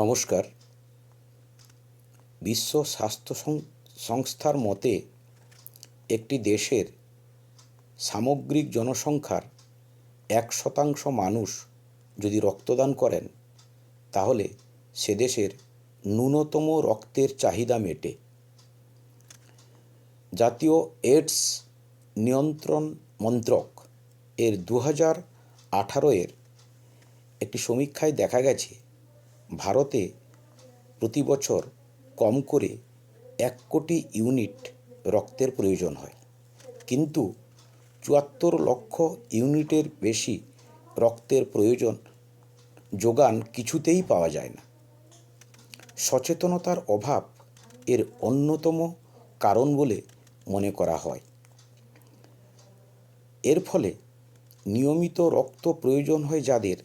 নমস্কার। বিশ্ব স্বাস্থ্য সংস্থার মতে, একটি দেশের সামগ্রিক জনসংখ্যার এক শতাংশ মানুষ যদি রক্তদান করেন, তাহলে সে দেশের ন্যূনতম রক্তের চাহিদা মেটে। জাতীয় এইডস নিয়ন্ত্রণ মন্ত্রক এর দু হাজার আঠারো এর একটি সমীক্ষায় দেখা গেছে ভারতে প্রতি বছর কম করে এক কোটি ইউনিট রক্তের প্রয়োজন হয়। কিন্তু চুয়াত্তর লক্ষ ইউনিটের বেশি রক্তের প্রয়োজন যোগান কিছুতেই পাওয়া যায় না। সচেতনতার অভাব এর অন্যতম কারণ বলে মনে করা হয়। এর ফলে নিয়মিত রক্ত প্রয়োজন হয় যাদের,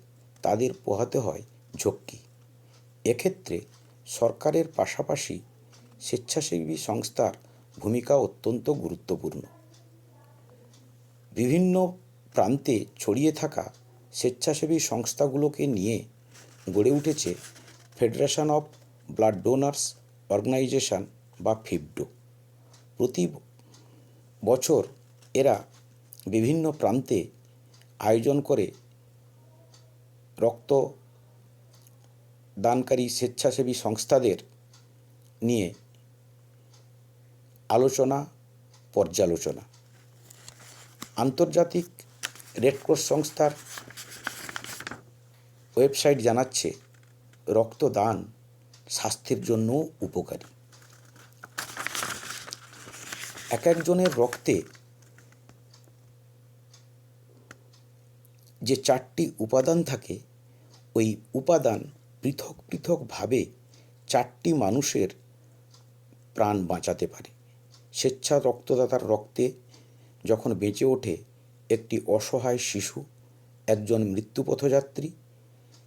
তাদের পোহাতে হয় ঝক্কি। এক্ষেত্রে সরকারের পাশাপাশি স্বেচ্ছাসেবী সংস্থার ভূমিকা অত্যন্ত গুরুত্বপূর্ণ। বিভিন্ন প্রান্তে ছড়িয়ে থাকা স্বেচ্ছাসেবী সংস্থাগুলোকে নিয়ে গড়ে উঠেছে federation of blood donors organisation বা ফিফডো। প্রতি বছর এরা বিভিন্ন প্রান্তে আয়োজন করে রক্ত দানকারী স্বেচ্ছাসেবী সংস্থাদের নিয়ে আলোচনা, পর্যালোচনা। আন্তর্জাতিক রেডক্রস সংস্থার ওয়েবসাইট জানাচ্ছে, রক্তদান স্বাস্থ্যের জন্য উপকারী। এক একজনের রক্তে যে চারটি উপাদান থাকে, ওই উপাদান পৃথক পৃথকভাবে চারটি মানুষের প্রাণ বাঁচাতে পারে। স্বেচ্ছা রক্তদাতার রক্তে যখন বেঁচে ওঠে একটি অসহায় শিশু, একজন মৃত্যুপথযাত্রী,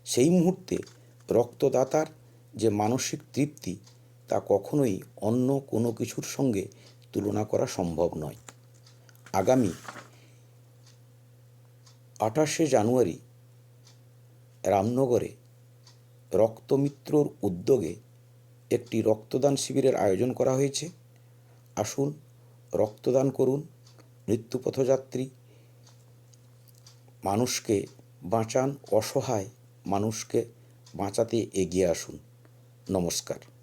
সেই মুহূর্তে রক্তদাতার যে মানসিক তৃপ্তি তা কখনোই অন্য কোনো কিছুর সঙ্গে তুলনা করা সম্ভব নয়। আগামী আঠাশে জানুয়ারি রামনগরে রক্তমিত্রর উদ্যোগে একটি রক্তদান শিবিরের আয়োজন করা হয়েছে। আসুন, রক্তদান করুন, মৃত্যুপথযাত্রী, মানুষকে বাঁচান, অসহায় মানুষকে বাঁচাতে এগিয়ে আসুন। নমস্কার।